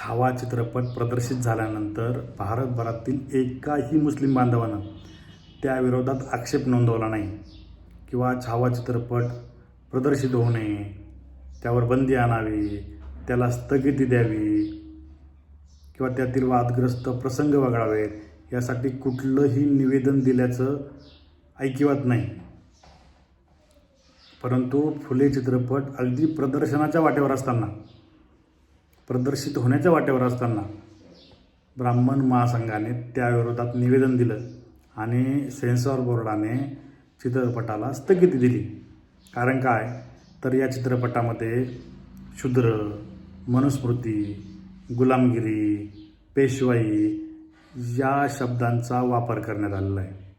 छावा चित्रपट प्रदर्शित झाल्यानंतर भारतभरातील एकाही मुस्लिम बांधवानं त्याविरोधात आक्षेप नोंदवला नाही किंवा छावा चित्रपट प्रदर्शित होऊ नये त्यावर बंदी आणावी त्याला स्थगिती द्यावी किंवा त्यातील वादग्रस्त प्रसंग वगळावेत यासाठी कुठलंही निवेदन दिल्याचं ऐकिवात नाही. परंतु फुले चित्रपट अगदी प्रदर्शनाच्या वाटेवर असताना प्रदर्शित होण्याच्या वाटेवर असताना ब्राह्मण महासंघाने त्याविरोधात निवेदन दिलं आणि सेन्सॉर बोर्डाने चित्रपटाला स्थगिती दिली. कारण काय? तर या चित्रपटामध्ये शूद्र मनुस्मृती गुलामगिरी पेशवाई या शब्दांचा वापर करण्यात आलेला आहे.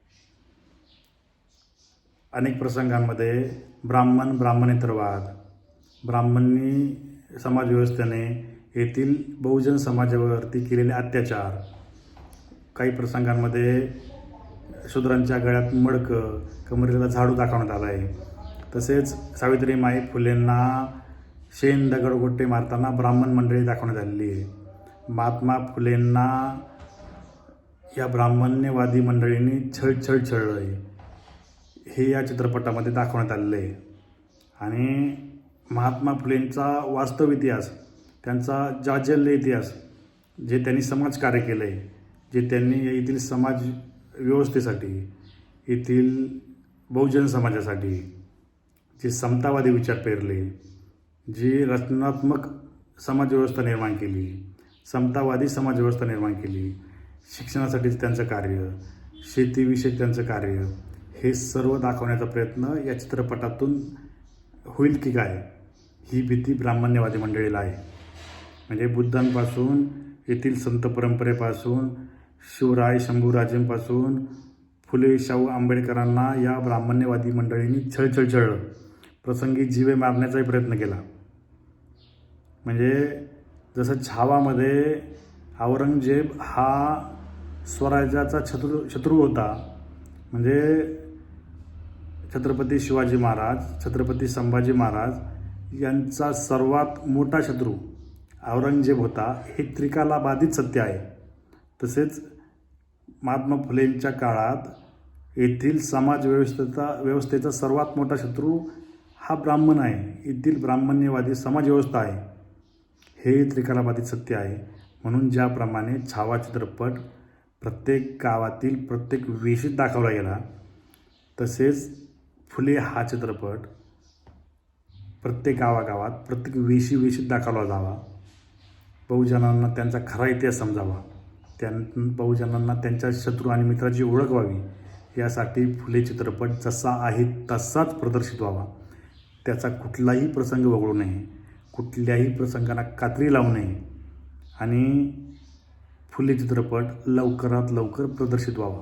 अनेक प्रसंगांमध्ये ब्राह्मण ब्राह्मणेतरवाद ब्राह्मणी समाजव्यवस्थेने येथील बहुजन समाजावरती केलेले अत्याचार काही प्रसंगांमध्ये शूद्रांच्या गळ्यात मडकं कमरेला झाडू दाखवण्यात आलं आहे. तसेच सावित्रीमाई फुलेंना शेण दगडगोटे मारताना ब्राह्मण मंडळी दाखवण्यात आलेली आहे. महात्मा फुलेंना या ब्राह्मण्यवादी मंडळींनी छळ छळ छळलं आहे. हे या चित्रपटामध्ये दाखवण्यात आलेलं आहे. आणि महात्मा फुलेंचा वास्तव इतिहास त्यांचा जाज्वल्य इतिहास जे त्यांनी समाजकार्य केलं आहे जे त्यांनी येथील समाज व्यवस्थेसाठी येथील बहुजन समाजासाठी जे समतावादी विचार पेरले जी रचनात्मक समाजव्यवस्था निर्माण केली समतावादी समाजव्यवस्था निर्माण केली शिक्षणासाठीच त्यांचं कार्य शेतीविषयक त्यांचं कार्य हे सर्व दाखवण्याचा प्रयत्न या चित्रपटातून होईल की काय ही भीती ब्राह्मण्यवादी मंडळीला आहे. म्हणजे बुद्धांपासून येथील संत परंपरेपासून शिवराय शंभूराजेंपासून फुले शाहू आंबेडकरांना या ब्राह्मण्यवादी मंडळींनी छळछळ छळलं प्रसंगी जीवे मारण्याचाही प्रयत्न केला. म्हणजे जसं छावामध्ये औरंगजेब हा स्वराज्याचा शत्रू शत्रू होता म्हणजे छत्रपती शिवाजी महाराज छत्रपती संभाजी महाराज यांचा सर्वात मोठा शत्रू औरंगजेब होता हे त्रिकालाबाधित सत्य आहे. तसेच महात्मा फुलेंच्या काळात येथील समाज व्यवस्थेचा व्यवस्थेचा सर्वात मोठा शत्रू हा ब्राह्मण आहे. येथील ब्राह्मण्यवादी समाजव्यवस्था आहे. हे त्रिकालाबाधित सत्य आहे. म्हणून ज्याप्रमाणे छावा चित्रपट प्रत्येक गावातील प्रत्येक वेशीत दाखवला गेला तसेच फुले हा चित्रपट प्रत्येक गावागावात प्रत्येक वेशी वेशीत दाखवला जावा. बहुजनांना त्यांचा खरा इतिहास समजावा. त्यां बहुजनांना त्यांच्या शत्रू आणि मित्राची ओळख व्हावी. यासाठी फुले चित्रपट जसा आहे तसाच प्रदर्शित व्हावा. त्याचा कुठलाही प्रसंग वगळू नये. कुठल्याही प्रसंगांना कात्री लावू नये. आणि फुले चित्रपट लवकरात लवकर प्रदर्शित व्हावा.